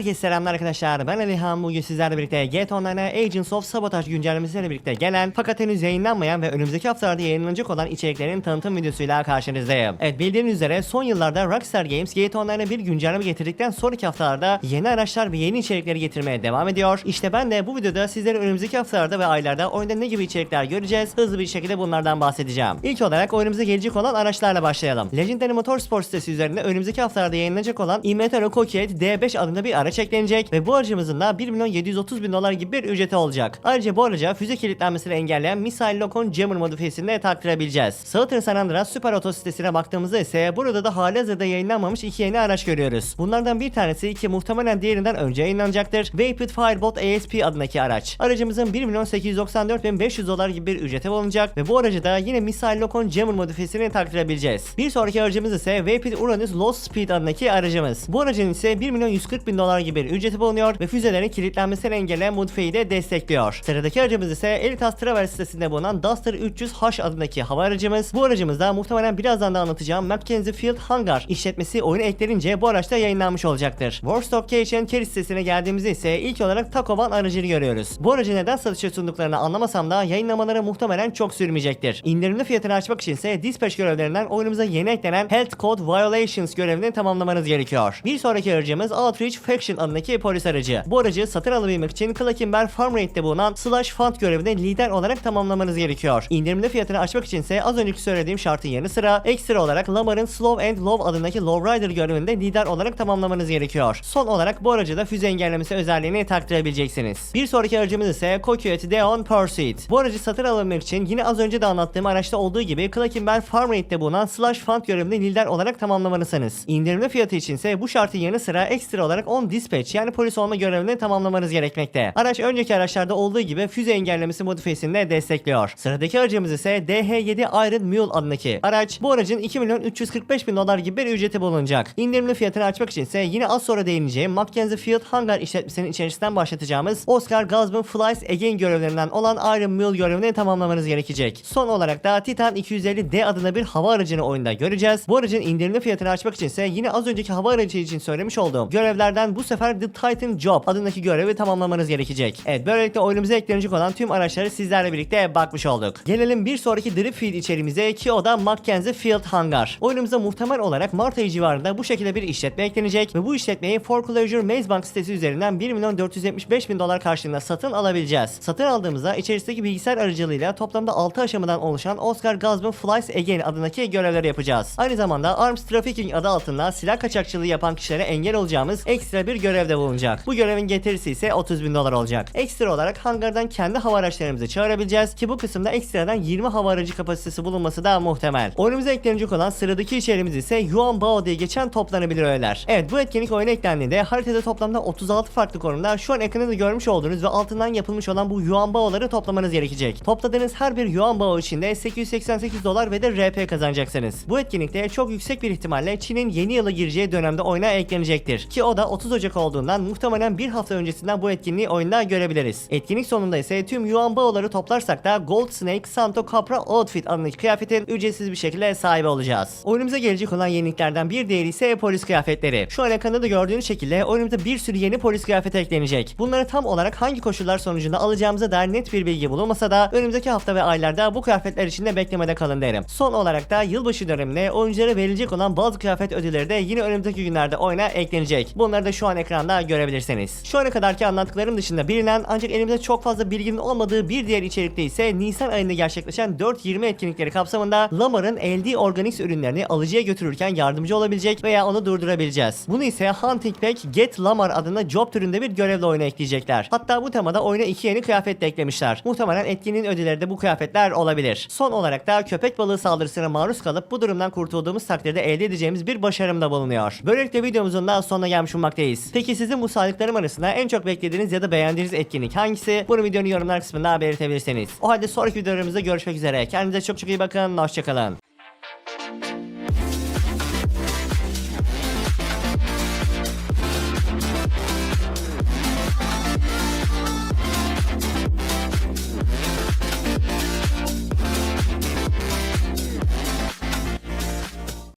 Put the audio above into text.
Herkese selamlar arkadaşlar. Ben Alihan. Bugün sizlerle birlikte GTA Online'a Agents of Sabotage güncellemesiyle birlikte gelen fakat henüz yayınlanmayan ve önümüzdeki haftalarda yayınlanacak olan içeriklerin tanıtım videosuyla karşınızdayım. Evet bildiğiniz üzere son yıllarda Rockstar Games GTA Online'a bir güncelleme getirdikten sonraki haftalarda yeni araçlar ve yeni içerikleri getirmeye devam ediyor. İşte ben de bu videoda sizlere önümüzdeki haftalarda ve aylarda oyunda ne gibi içerikler göreceğiz hızlı bir şekilde bunlardan bahsedeceğim. İlk olarak oyunumuza gelecek olan araçlarla başlayalım. Legendary Motorsport sitesi üzerinde önümüzdeki haftalarda yayınlanacak olan Imetaro Coquette D5 adında bir araç eklenecek ve bu aracımızın da 1 milyon 730 bin dolar gibi bir ücreti olacak. Ayrıca bu araca füze kilitlenmesini engelleyen Missile Lock'un Jammer modifiyesini de taktırabileceğiz. Southern San Andreas Süper Auto sitesine baktığımızda ise burada da halihazırda yayınlanmamış iki yeni araç görüyoruz. Bunlardan bir tanesi ki muhtemelen diğerinden önce yayınlanacaktır. Vapid Firebolt ASP adındaki araç. Aracımızın 1 milyon 894 bin 500 dolar gibi bir ücreti bulunacak ve bu aracı da yine Missile Lock'un Jammer modifiyesini taktırabileceğiz. Bir sonraki aracımız ise Vapid Uranus Lost Speed adındaki aracımız. Bu aracın ise 1 milyon 140 bin dolar gibi bir ücreti bulunuyor ve füzelerin kilitlenmesini engelleyen modifiyeyi de destekliyor. Sıradaki aracımız ise Elitas Travel sitesinde bulunan Duster 300H adındaki hava aracımız. Bu aracımızda muhtemelen birazdan da anlatacağım Mackenzie Field Hangar işletmesi oyuna eklenince bu araçta yayınlanmış olacaktır. Warstock Cash Carry sitesine geldiğimizde ise ilk olarak Takoban aracını görüyoruz. Bu aracı neden satışa sunduklarını anlamasam da yayınlamaları muhtemelen çok sürmeyecektir. İndirimli fiyatını açmak için ise Dispatch görevlerinden oyunumuza yeni eklenen Health Code Violations görevini tamamlamanız gerekiyor. Bir sonraki aracımız Outreach Faction adındaki polis aracı. Bu aracı satın alabilmek için Clackenberg Farm Rate'de bulunan Slash Fund görevini lider olarak tamamlamanız gerekiyor. İndirimli fiyatını açmak için ise az önceki söylediğim şartın yanı sıra ekstra olarak Lamar'ın Slow and Low adındaki Lowrider görevini de lider olarak tamamlamanız gerekiyor. Son olarak bu aracı da füze engellemesi özelliğini taktırabileceksiniz. Bir sonraki aracımız ise Coquette Deon Pursuit. Bu aracı satın alabilmek için yine az önce de anlattığım araçta olduğu gibi Clackenberg Farm Rate'de bulunan Slash Fund görevini lider olarak tamamlamalısınız. İndirimli fiyatı için ise bu şartın yanı sıra ekstra olarak 10 dispatch yani polis olma görevini tamamlamanız gerekmekte. Araç önceki araçlarda olduğu gibi füze engellemesi modifiyesini de destekliyor. Sıradaki aracımız ise DH7 Iron Mule adındaki araç. Bu aracın 2 milyon 345 bin dolar gibi bir ücreti bulunacak. İndirimli fiyatını açmak için ise yine az sonra değineceğim Mackenzie Field Hangar işletmesinin içerisinden başlatacağımız Oscar Gazman Flies Again görevlerinden olan Iron Mule görevini tamamlamanız gerekecek. Son olarak da Titan 250D adında bir hava aracını oyunda göreceğiz. Bu aracın indirimli fiyatını açmak için ise yine az önceki hava aracı için söylemiş olduğum görevlerden bu sefer The Titan Job adındaki görevi tamamlamanız gerekecek. Evet böylelikle oyunumuza eklenecek olan tüm araçları sizlerle birlikte bakmış olduk. Gelelim bir sonraki Drip Feed içerimize ki o da Mackenzie Field Hangar. Oyunumuza muhtemel olarak Mart ayı civarında bu şekilde bir işletme eklenecek ve bu işletmeyi Foreclosure Maze Bank sitesi üzerinden 1 milyon 475 bin dolar karşılığında satın alabileceğiz. Satın aldığımızda içerisindeki bilgisayar aracılığıyla toplamda 6 aşamadan oluşan Oscar Gazman Flies Again adındaki görevleri yapacağız. Aynı zamanda Arms Trafficking adı altında silah kaçakçılığı yapan kişilere engel olacağımız ekstra bir görevde bulunacak. Bu görevin getirisi ise 30 bin dolar olacak. Ekstra olarak hangardan kendi hava araçlarımızı çağırabileceğiz ki bu kısımda ekstradan 20 hava aracı kapasitesi bulunması da muhtemel. Oyunumuza eklenecek olan sıradaki içeriğimiz ise Yuan Bao diye geçen toplanabilir öğeler. Evet bu etkinlik oyuna eklendiğinde haritada toplamda 36 farklı konumda şu an ekranda görmüş olduğunuz ve altından yapılmış olan bu Yuan Bao'ları toplamanız gerekecek. Topladığınız her bir Yuan Bao içinde 888 dolar ve de RP kazanacaksınız. Bu etkinlikte çok yüksek bir ihtimalle Çin'in yeni yıla gireceği dönemde oyuna eklenecektir. Ki o da 30 Ocak olduğundan muhtemelen bir hafta öncesinden bu etkinliği oyunda görebiliriz. Etkinlik sonunda ise tüm Yuan Bao'ları toplarsak da Gold Snake Santo Capra Outfit adındaki kıyafetin ücretsiz bir şekilde sahibi olacağız. Oyunumuza gelecek olan yeniliklerden bir diğeri ise polis kıyafetleri. Şu an ekranda da gördüğünüz şekilde oyunumuza bir sürü yeni polis kıyafeti eklenecek. Bunları tam olarak hangi koşullar sonucunda alacağımıza dair net bir bilgi bulunmasa da önümüzdeki hafta ve aylarda bu kıyafetler için de beklemede kalın derim. Son olarak da yılbaşı döneminde oyunculara verilecek olan bazı kıyafet ödülleri de yine önümüzdeki günlerde oyuna eklenecek. Bunları da şu an ekranda görebilirsiniz. Şu ana kadarki anlattıklarım dışında bilinen ancak elimizde çok fazla bilginin olmadığı bir diğer içerikte ise Nisan ayında gerçekleşen 4.20 etkinlikleri kapsamında Lamar'ın LD Organics ürünlerini alıcıya götürürken yardımcı olabilecek veya onu durdurabileceğiz. Bunu ise Hunting Pack Get Lamar adında job türünde bir görevle oyuna ekleyecekler. Hatta bu temada oyuna iki yeni kıyafet de eklemişler. Muhtemelen etkinliğin ödülleri de bu kıyafetler olabilir. Son olarak da köpek balığı saldırısına maruz kalıp bu durumdan kurtulduğumuz takdirde elde edeceğimiz bir başarım da bulunuyor. Böylelikle videomuzun da sonuna gelmiş bulunmaktayız. Peki sizin bu saydıklarım arasında en çok beklediğiniz ya da beğendiğiniz etkinlik hangisi? Bunu videonun yorumlar kısmında belirtebilirsiniz. O halde sonraki videolarımızda görüşmek üzere. Kendinize çok çok iyi bakın. Hoşçakalın.